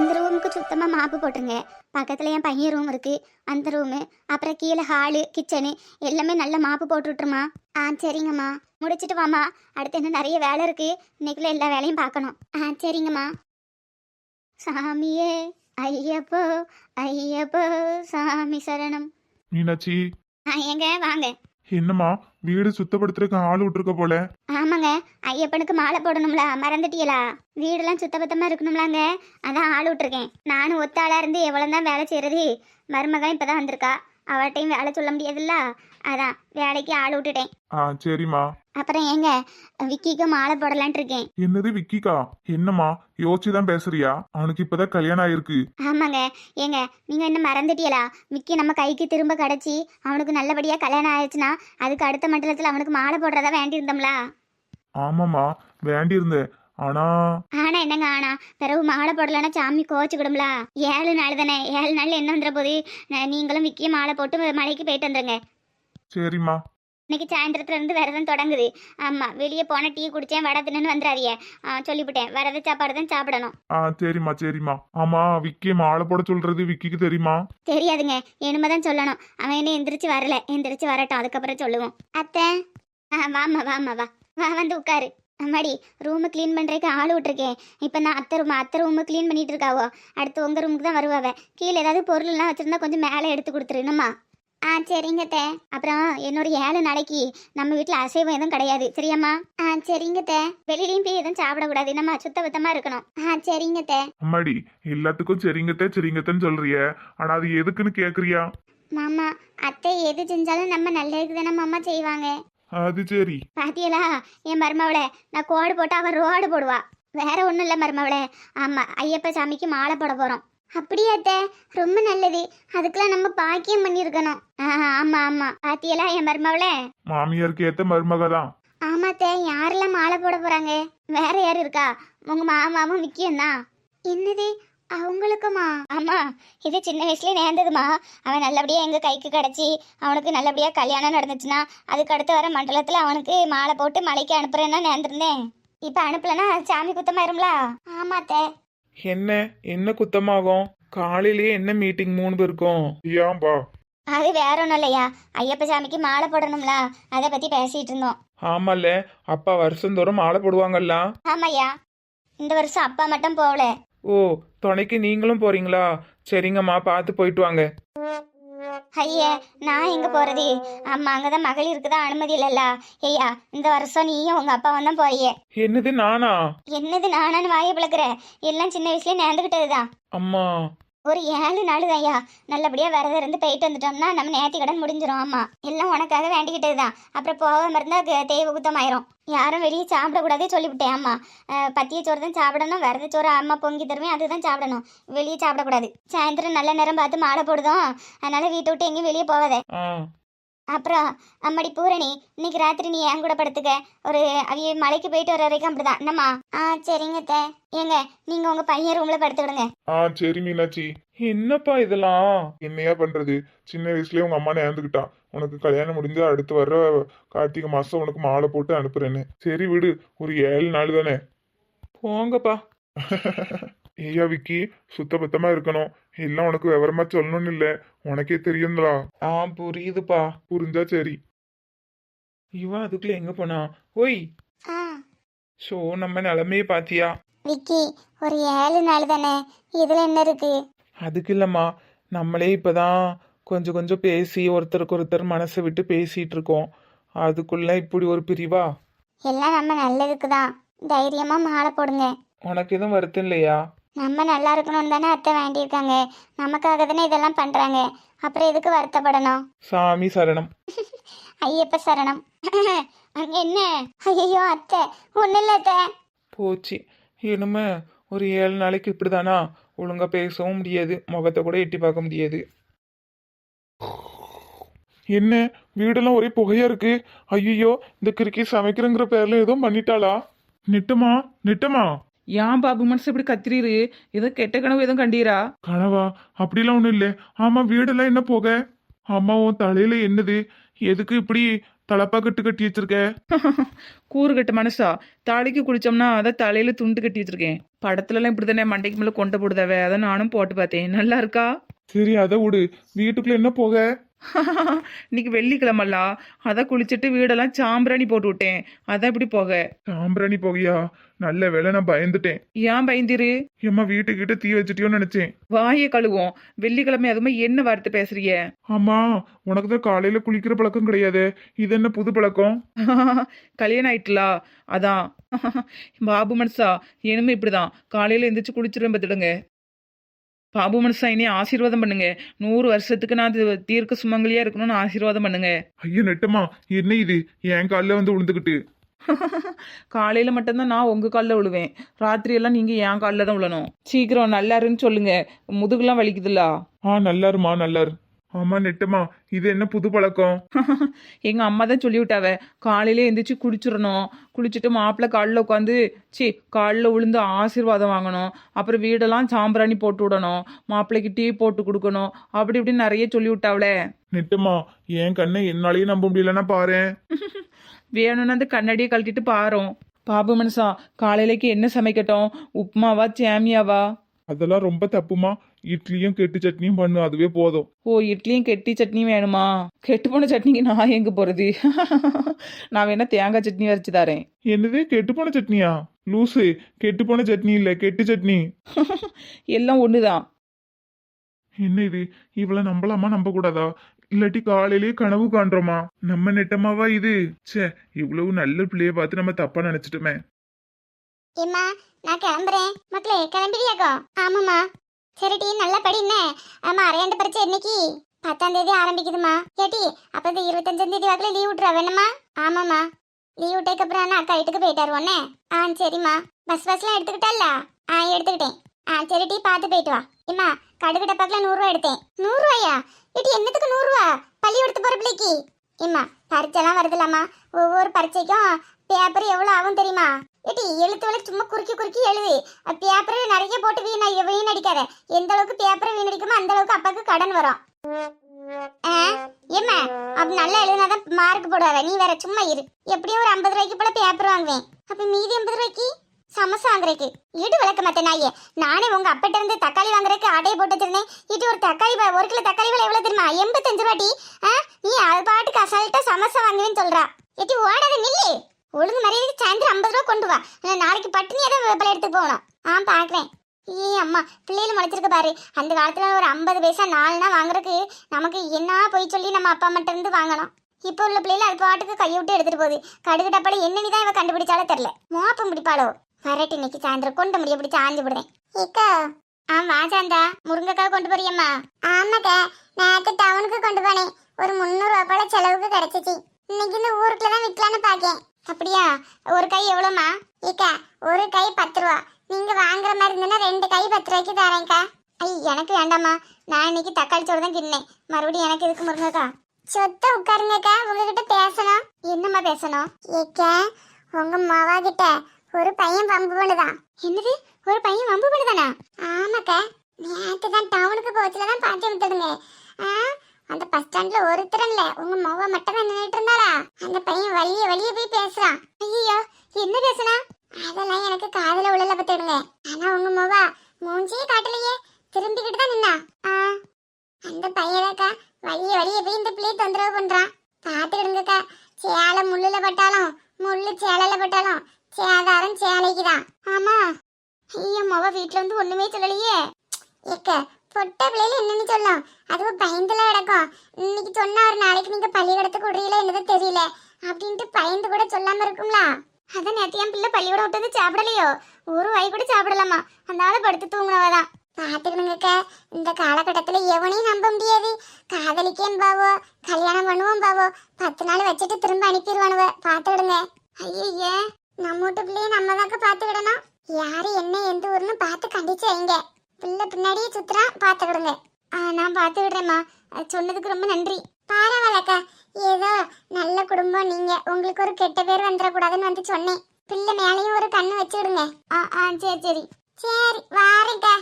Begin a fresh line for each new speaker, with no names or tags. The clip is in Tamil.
இந்த ரூமுக்கு சுத்தமாக மாப்பு போட்டுருங்க. பக்கத்தில் என் பையன் ரூம் இருக்குது அந்த ரூமு அப்புறம் கீழே ஹாலு கிச்சனு எல்லாமே நல்ல மாப்பு போட்டு விட்ருமா ஆ சரிங்கம்மா. முடிச்சிட்டு வாம்மா. அடுத்து என்ன நிறைய வேலை இருக்குது இன்னைக்குள்ள எல்லா வேலையும் பார்க்கணும். ஆ சரிங்கம்மா. சாமியே ஐயப்போ ஐயப்போ சாமி சரணம்.
மீனாட்சி.
ஆ எங்க வாங்க.
என்னம்மா வீடு சுத்தப்படுத்துறதுக்கு ஆள் விட்டுருக்க போல?
ஆமாங்க ஐயப்பனுக்கு மாலை போடணும்ல மறந்துட்டீங்களா வீடெல்லாம் சுத்தபத்தமா இருக்கணும்லாங்க அதான் ஆள் விட்டுருக்கேன். நானும் ஒத்தாளா இருந்து எவ்வளவு தான் வேலை செய்யறது மருமகன் இப்பதான் வந்திருக்கா. அவட்டையும் வேலை சொல்ல முடியாதுல்ல? அதான் வேலைக்கு ஆள் விட்டுட்டேன்.
ஆ சரிம்மா.
அப்புறம் ஏங்க விக்கிக்கு மாலை போடலான்ட்டு இருக்கேன்.
என்னது விக்கிக்கா? என்னம்மா? யோசிச்சுதான் பேசுறியா? அவனுக்கு இப்பதான் கல்யாணம் ஆயிருக்கு.
ஆமாங்க. ஏங்க நீங்க என்ன மறந்துட்டீங்களா? விக்கி நம்ம கைக்கு திரும்ப கிடைச்சி அவனுக்கு நல்லபடியா கல்யாணம் ஆயிடுச்சுன்னா அதுக்கு அடுத்த மண்டலத்துல அவனுக்கு மாலை போடுறதா வேண்டி இருந்தோம்ல
ஆமாம்மா. வேண்டி இருந்தேன் ஆனா
ஆனா என்னங்க ஆனா? பிறகு மாலை போடலன்னா சாமி கோச்சுக்கிடும்ல. ஏழு நாள் தானே. ஏழு நாள் என்ன வந்துட போது ந- நீங்களும் விக்கிய மாலை போட்டு மலைக்கு போயிட்டு வந்துருங்க.
சரிம்மா.
இன்னைக்கு சாயந்தரத்துல இருந்து விரதம் தொடங்குது. ஆமா வெளியே போன டீ குடிச்சேன் வடை தின்னு வந்துடாதிய சொல்லிவிட்டேன். விரத சாப்பாடு தான் சாப்பிடணும்.
ஆ சரிம்மா சரிம்மா. ஆமா விக்கி மாலை போட சொல்றது விக்கிக்கு தெரியுமா?
தெரியாதுங்க. இனிமே தான் சொல்லணும். அவன் என்ன எந்திரிச்சு வரல. எந்திரிச்சு வரட்டும். அதுக்கப்புறம் சொல்லுவோம். அத்தை. ஆ வாம்மா வாம்மா வா. வா வந்து உட்காரு. அம்மாடி ரூமு க்ளீன் பண்ணுறதுக்கு ஆள் விட்டுருக்கேன். இப்போ நான் அத்தை ரூம் அத்தை ரூமு க்ளீன் பண்ணிட்டு இருக்காவோ? அடுத்து உங்கள் ரூமுக்கு தான் வருவாவ. கீழே ஏதாவது பொருள்லாம் வச்சுருந்தா கொஞ்சம் மேலே எடுத்து கொடுத்துருணுமா ஆ சரிங்க தே அப்புறம் என்னோட ஏழு நாளைக்கு நம்ம வீட்டில் அசைவம் எதுவும் கிடையாது சரியாம்மா? ஆ சரிங்க தே வெளியிலையும் போய் எதுவும் சாப்பிடக்கூடாது நம்ம சுத்தபத்தமாக இருக்கணும். ஆ சரிங்க தே
அம்மாடி எல்லாத்துக்கும் சரிங்கத்தே சரிங்கத்தேன்னு சொல்றிய. ஆனா அது எதுக்குன்னு கேக்குறியா?
மாமா அத்தை எது செஞ்சாலும் நம்ம நல்லதுக்கு தானே மாமா செய்வாங்க.
அது சரி.
பாத்தியலா? என் மருமவளை. நான் கோடு போட்டு அவன் ரோடு போடுவா. வேற ஒன்றும் இல்லை மருமவளே. ஆமாம் ஐயப்ப சாமிக்கு மாலை போட போகிறோம் அப்படியா அத்தை? ரொம்ப நல்லது. அதுக்கெல்லாம் நம்ம பாக்கியம் பண்ணியிருக்கணும். ஆ ஆமாம் ஆமாம் பாத்தியலா என் மருமவளே?
மாமியாருக்கு ஏத்த மருமக தான்.
ஆமாத்தே யாரெல்லாம் மாலை போட போகிறாங்க வேற யார் இருக்கா? உங்கள் மாமாவும் விக்கியம் தான் என்னது? அவங்களுக்குமா? ஆமா இது சின்ன வயசுலயே நேர்ந்ததுமா. அவன் நல்லபடியா எங்க கைக்கு கிடைச்சி அவனுக்கு நல்லபடியா கல்யாணம் நடந்துச்சுன்னா அதுக்கு அடுத்து வர மண்டலத்துல அவனுக்கு மாலை போட்டு மலைக்கு அனுப்புறேன்னா நேர்ந்திருந்தேன். இப்ப அனுப்பலன்னா சாமி குத்தமாயிரும்ல? ஆமாத்தே
என்ன? என்ன குத்தமாகும்? காலையிலேயே என்ன மீட்டிங் மூணு பேருக்கும்?
ஏன்பா
அது வேற ஒன்றும் இல்லையா? ஐயப்ப சாமிக்கு மாலை போடணும்ல? அதை பத்தி பேசிட்டு இருந்தோம்.
ஆமால்ல அப்பா வருஷந்தோறும் மாலை போடுவாங்கல்ல?
ஆமாய்யா. இந்த வருஷம் அப்பா மட்டும் போகல.
ஓ துணைக்கு நீங்களும் போறீங்களா? சரிங்கம்மா பார்த்து போயிட்டு வாங்க.
ஐயே நான் எங்க போறது? அம்மா அங்கதான் மகளிருக்கு தான் அனுமதி இல்லல்ல. ஐயா இந்த வருஷம் நீயும் உங்க அப்பாவும் தான் போறியே.
என்னது நானா?
என்னது நானான்னு வாயை பிளக்குற? எல்லாம் சின்ன வயசுலயே நேர்ந்துகிட்டதுதான்.
அம்மா
ஒரு ஏழு நாள் ஐயா. நல்லபடியா விரதம் இருந்து போயிட்டு வந்துட்டோம்னா நம்ம நேர்த்தி கடன் முடிஞ்சிரும் ஆமா. எல்லாம் உனக்காக வேண்டிக்கிட்டது தான். அப்புறம் போக இருந்தா க- தெய்வ குத்தம் ஆயிரும் யாரும் வெளியே சாப்பிடக்கூடாதே சொல்லிவிட்டேன் அம்மா பத்திய சோறு தான் சாப்பிடணும் விரத சோறு அம்மா பொங்கி தருவேன் அதுதான் சாப்பிடணும். வெளியே சாப்பிடக்கூடாது. சாயந்தரம் நல்ல நேரம் பார்த்து மாலை போடுதோம். அதனால வீட்டை விட்டு எங்கேயும் வெளியே போகாத. அப்புறம் அம்மாடி பூரணி இன்னைக்கு ராத்திரி நீ என் கூட படுத்துக்க. ஒரு அவிய மலைக்கு போயிட்டு வர வரைக்கும் அப்படிதான். என்னம்மா? ஆ சரிங்க அத்தை. ஏங்க நீங்க உங்க பையன் ரூம்ல படுத்துக்கிடுங்க
ஆ சரி மீனாட்சி.
என்னப்பா இதெல்லாம்?
என்னையா பண்றது? சின்ன வயசுலயே உங்க அம்மா நேர்ந்துக்கிட்டா உனக்கு கல்யாணம் முடிஞ்சு அடுத்து வர்ற கார்த்திகை மாசம் உனக்கு மாலை போட்டு அனுப்புறேன்னு. சரி விடு ஒரு ஏழு நாள் தானே.
போங்கப்பா.
ஏய்யா விக்கி சுத்தபத்தமா இருக்கணும். எல்லாம் உனக்கு விவரமா சொல்லணும்னு இல்ல. உனக்கே தெரியுங்களா
ஆ புரியுதுப்பா.
புரிஞ்சா சரி.
இவன் அதுக்குள்ள எங்க போனா? ஓய்!
ஆ.
ஷோ நம்ம நிலமையே பாத்தியா?
விக்கி ஒரு ஏழு நாள் தானே? இதுல என்ன இருக்கு?
அதுக்கு இல்லம்மா. நம்மளே இப்பதான் கொஞ்சம் கொஞ்சம் பேசி ஒருத்தருக்கு ஒருத்தர் மனசை விட்டு பேசிட்டு இருக்கோம் அதுக்குள்ள இப்படி ஒரு பிரிவா?
எல்லாம் நம்ம நல்லதுக்கு தான் தைரியமா மாலை போடுங்க.
உனக்கு எதுவும் வருத்தம் இல்லையா?
நம்ம நல்லா இருக்கணும்னு தானே அத்தை வேண்டியிருக்காங்க. நமக்காக தானே இதெல்லாம் பண்றாங்க. அப்புறம் எதுக்கு வருத்தப்படணும்?
சாமி சரணம்.
ஐயப்ப சரணம். அங்க என்ன? ஐயோ அத்தை. ஒண்ணு இல்ல அத்தை.
போச்சு. இனிமே ஒரு ஏழு நாளைக்கு இப்படிதானா? ஒழுங்கா பேசவும் முடியாது. முகத்தை கூட எட்டி பார்க்க முடியாது.
என்ன? வீடெல்லாம் ஒரே புகையா இருக்கு? ஐயோ இந்த கிறுக்கி சமைக்கிறங்கிற பேர்ல ஏதோ பண்ணிட்டாளா? நெட்டமா? நெட்டமா?
ஏன் பாபு மனசு இப்படி கத்திரீரு ஏதோ கெட்ட கனவு எதுவும் கண்டீரா?
கனவா? அப்படிலாம் ஒண்ணும் இல்ல. ஆமா வீடெல்லாம் என்ன புகை? ஆமா உன் தலையில என்னது? எதுக்கு இப்படி தலப்பா கட்டு கட்டி வச்சிருக்க?
கூறு கட்ட மனசா? தாலிக்கு குளிச்சோம்னா அதை தலையில துண்டு கட்டி வச்சிருக்கேன். படத்துல எல்லாம் இப்படி தானே மண்டைக்கு மேல கொண்ட போடுதாவே? அதை நானும் போட்டு பார்த்தேன். நல்லா இருக்கா?
சரி அதை விடு. வீட்டுக்குள்ள என்ன போக?
இன்னைக்கு வெள்ளிக்கிழமல்லா அதை குளிச்சுட்டு வீடெல்லாம் சாம்பிராணி போட்டு விட்டேன். அதான் இப்படி போக.
சாம்பிராணி போகியா? நல்ல வேலை நான் பயந்துட்டேன்.
ஏன் பயந்திரு?
ஏம்மா வீட்டுக்கிட்ட தீ வச்சிட்டியோன்னு நினைச்சேன்.
வாயை கழுவோம். வெள்ளிக்கிழமை அதுமே என்ன வார்த்தை பேசுறிய
ஆமா உனக்கு தான் காலையில குளிக்கிற பழக்கம் கிடையாது. இது என்ன புது பழக்கம்?
கல்யாணம் ஆயிட்டுலா? அதான். பாபு மனசா? இனிமே இப்படிதான். காலையில எந்திரிச்சு குளிச்சிருவேன் பார்த்துடுங்க. பாபு மனசா இனி ஆசீர்வாதம் பண்ணுங்க. நூறு வருஷத்துக்கு நான் இது தீர்க்க சுமங்கலியா இருக்கணும்னு ஆசீர்வாதம் பண்ணுங்க.
ஐயா நெட்டமா என்ன இது? என் காலில் வந்து விழுந்துக்கிட்டு
காலையில மட்டும்தான் நான் உங்க காலில் விழுவேன் ராத்திரி எல்லாம் நீங்க என் காலில் தான் விழணும் சீக்கிரம் நல்லா இருன்னு சொல்லுங்க. முதுகுலாம் வலிக்குதுல்ல.
ஆ நல்லாருமா நல்லாரு. ஆமா நெட்டமா இது என்ன புது பழக்கம்?
எங்க அம்மா தான் சொல்லி விட்டாவ காலையில எந்திரிச்சு குளிச்சிடணும். குளிச்சுட்டு மாப்பிள்ளை காலில் உட்காந்து சி காலில் விழுந்து ஆசீர்வாதம் வாங்கணும். அப்புறம் வீடெல்லாம் சாம்பிராணி போட்டு விடணும். மாப்பிள்ளைக்கு டீ போட்டு கொடுக்கணும். அப்படி இப்படின்னு நிறைய சொல்லி விட்டாவளே
நெட்டமா என் கண்ணை என்னாலேயே நம்ப முடியலன்னா பாரேன்.
வேணும்னு அந்த கண்ணாடியை கழட்டிட்டு பாரோம். பாபு மனுஷா காலையிலைக்கு என்ன சமைக்கட்டும்? உப்புமாவா சேமியாவா?
அதெல்லாம் ரொம்ப தப்புமா? இட்லியும் கெட்டு சட்னியும் பண்ணு அதுவே போதும்.
ஓ இட்லியும் கெட்டி சட்னியும் வேணுமா? கெட்டு போன சட்னிக்கு நான் எங்க போறது? நான் வேணா தேங்காய் சட்னி வரைச்சு தரேன்.
என்னது கெட்டு போன சட்னியா? லூசு கெட்டு போன சட்னி இல்ல கெட்டு சட்னி.
எல்லாம் ஒண்ணுதான்.
என்ன இது? இவள நம்பலாமா நம்ப கூடாதா இல்லாட்டி காலையிலேயே கனவு காண்றோமா? நம்ம நெட்டமாவா இது? ச்சே இவ்வளவு நல்ல பிள்ளைய பார்த்து நம்ம தப்பா நினைச்சிட்டோமே.
ஏம்மா நான் கிளம்புறேன். மக்களே கிளம்பிடியாக்கோ ஆமாம்மா. சரிடி நல்ல படி என்ன? ஆமா அரையாண்டு பரிச்சை என்னைக்கு? பத்தாம் தேதி ஆரம்பிக்குதுமா கேட்டி அப்ப இந்த இருபத்தஞ்சாம் தேதி வாக்குல லீவ் விட்டுறா வேணுமா? ஆமாம்மா. லீவ் விட்டதுக்கு அப்புறம் நான் அக்கா வீட்டுக்கு போயிட்டாரு உடனே. ஆ சரிம்மா. பஸ் பஸ்லாம் எடுத்துக்கிட்டல்ல ஆ எடுத்துக்கிட்டேன். ஆ சரி டீ பார்த்து போயிட்டு வா. இம்மா கடுகு டப்பாக்கில் நூறுரூவா எடுத்தேன். நூறுரூவாயா? கேட்டி என்னத்துக்கு நூறுரூவா? பள்ளிக்கூடத்து போகிற பிள்ளைக்கு. இம்மா பரீட்சைலாம் வருதுலாமா ஒவ்வொரு பரீட்சைக்கும் பேப்பர் எவ்வளோ ஆகும் தெரியுமா? ஏட்டி எழுத்து வேலை சும்மா குறுக்கி குறுக்கி எழுது. பேப்பர் நிறைய போட்டு வீணா வீணடிக்காத எந்த அளவுக்கு பேப்பர் வீணடிக்குமோ அந்த அளவுக்கு அப்பாவுக்கு கடன் வரும். ஆ, ஏம்மா அப்ப நல்லா எழுதினாதான் மார்க் போடுவாங்க. நீ வேற சும்மா இரு. எப்படியும் ஒரு ஐம்பது ரூபாய்க்கு போல பேப்பர் வாங்குவேன். அப்ப மீதி ஐம்பது ரூபாய்க்கு? சமோசா வாங்குறதுக்கு. இடு விளக்க மாத்த நாயே. நானே உங்க அப்பட்ட இருந்து தக்காளி வாங்குறதுக்கு ஆடையை போட்டு வச்சிருந்தேன். இது ஒரு தக்காளி ஒரு கிலோ தக்காளி விலை எவ்வளவு தெரியுமா? எண்பத்தஞ்சு ரூபாட்டி நீ அது பாட்டுக்கு அசால்ட்டா சமோசா வாங்குவேன்னு சொல்றா. எட்டி ஓடாத நில்லு. ஒழுங்கு மரியாதைக்கு சாயந்தரம் ஐம்பது ரூபா கொண்டு வா. நாளைக்கு பட்டினி ஏதோ வேப்பிலை எடுத்து போகணும். ஆ பார்க்குறேன் ஏ அம்மா பிள்ளைகள் முளைச்சிருக்க பாரு. அந்த காலத்தில் ஒரு ஐம்பது பைசா நாலுனா வாங்குறதுக்கு நமக்கு என்ன போய் சொல்லி நம்ம அப்பா மட்டும் இருந்து வாங்கணும்? இப்போ உள்ள பிள்ளைகள் அது பாட்டுக்கு கையை விட்டு எடுத்துட்டு போகுது. கடுகு டப்பால என்னன்னு தான் இவ கண்டுபிடிச்சாலும் தெரியல. மோப்பம் பிடிப்பாளோ வரட்டு இன்னைக்கு சாயந்தரம் கொண்டு முடிய பிடிச்சி ஆஞ்சு விடுறேன் ஏக்கா. ஆ வா சாந்தா. முருங்கைக்காய் கொண்டு போறியம்மா. ஆமாக்கா. நேற்று டவுனுக்கு கொண்டு போனேன். ஒரு முந்நூறுவா போல செலவுக்கு கிடைச்சிச்சு. இன்னைக்கு இந்த ஊருக்குள்ள தான் விற்கலான்னு பார்க்கேன் அப்படியா? ஒரு கை எவ்வளோமா ஏக்கா ஒரு கை பத்து ரூபா. நீங்கள் வாங்குற மாதிரி இருந்ததுன்னா ரெண்டு கை பத்து ரூபாய்க்கு தரேன்க்கா. ஐ எனக்கு வேண்டாம்மா. நான் இன்னைக்கு தக்காளி சோறு தான் கிண்ணேன் மறுபடியும் எனக்கு எதுக்கு முருங்கக்கா? சொத்த உட்காருங்கக்கா. உங்ககிட்ட பேசணும். என்னம்மா பேசணும்? ஏக்கா உங்க மாவா கிட்ட ஒரு பையன் பம்பு பண்ணுதான். என்னது? ஒரு பையன் பம்பு பண்ணுதானா? ஆமாக்கா. நேற்று தான் டவுனுக்கு போச்சுல தான் பாட்டி விட்டுடுங்க அந்த பஸ் ஸ்டாண்ட்ல ஒருத்தர் இல்ல. உங்க மொவ மட்டும் தான் நின்றுட்டு இருந்தாரா அந்த பையன் வழிய வழிய போய் பேசுறான். ஐயோ என்ன பேசுனா? அதெல்லாம் எனக்கு காதல உள்ள பத்துடுங்க ஆனா உங்க மொவ மூஞ்சியே காட்டலையே. திரும்பிக்கிட்டு தான் நின்னா. ஆ. அந்த பையனக்கா வழிய வழிய போய் இந்த பிள்ளைய தொந்தரவு பண்றான். பாத்துக்கிடுங்கக்கா சேலை முள்ளுல பட்டாலும் முள்ளு சேலையில பட்டாலும் சேதாரம் சேலைக்குதான். ஆமா. ஐயோ மொவ வீட்டுல வந்து ஒண்ணுமே சொல்லலையே. ஏக்க பொட்ட பிள்ளைல என்னன்னு சொல்லும். அதுவும் பயந்துல கிடக்கும். இன்னைக்கு சொன்னா ஒரு நாளைக்கு நீங்க பள்ளிக்கூடத்துக்கு விடுறீங்களா என்னது தெரியல. அப்படின்ட்டு பயந்து கூட சொல்லாம இருக்கும்ல. அதான் நேத்து என் பிள்ளை பள்ளிக்கூடம் விட்டது சாப்பிடலையோ. ஒரு வாய் கூட சாப்பிடலாமா? அந்த ஆள் படுத்து தூங்கினவதான். பாத்துக்கணுங்கக்க இந்த காலகட்டத்துல எவனையும் நம்ப முடியாது. காதலிக்கேன் பாவோ கல்யாணம் பண்ணுவோம் பாவோ. பத்து நாள் வச்சுட்டு திரும்ப அனுப்பிடுவானுவ. பாத்துக்கிடுங்க. ஐயோ நம்ம வீட்டு பிள்ளைய நம்ம தாக்க பாத்துக்கிடணும். யாரு என்ன எந்த ஊர்னு பார்த்து கண்டிச்சு வைங்க. பிள்ளை பின்னாடியே சுத்துறா பாத்துக்கிடுங்க ஆ நான் பார்த்து அது சொன்னதுக்கு ரொம்ப நன்றி. பரவாயில்லக்கா. ஏதோ நல்ல குடும்பம் நீங்க. உங்களுக்கு ஒரு கெட்ட பேர் வந்துடக்கூடாதுன்னு வந்து சொன்னேன். பிள்ளை மேலேயும் ஒரு கண்ணு வச்சுடுங்க ஆ ஆ சரி சரி. சரி வாரேக்கா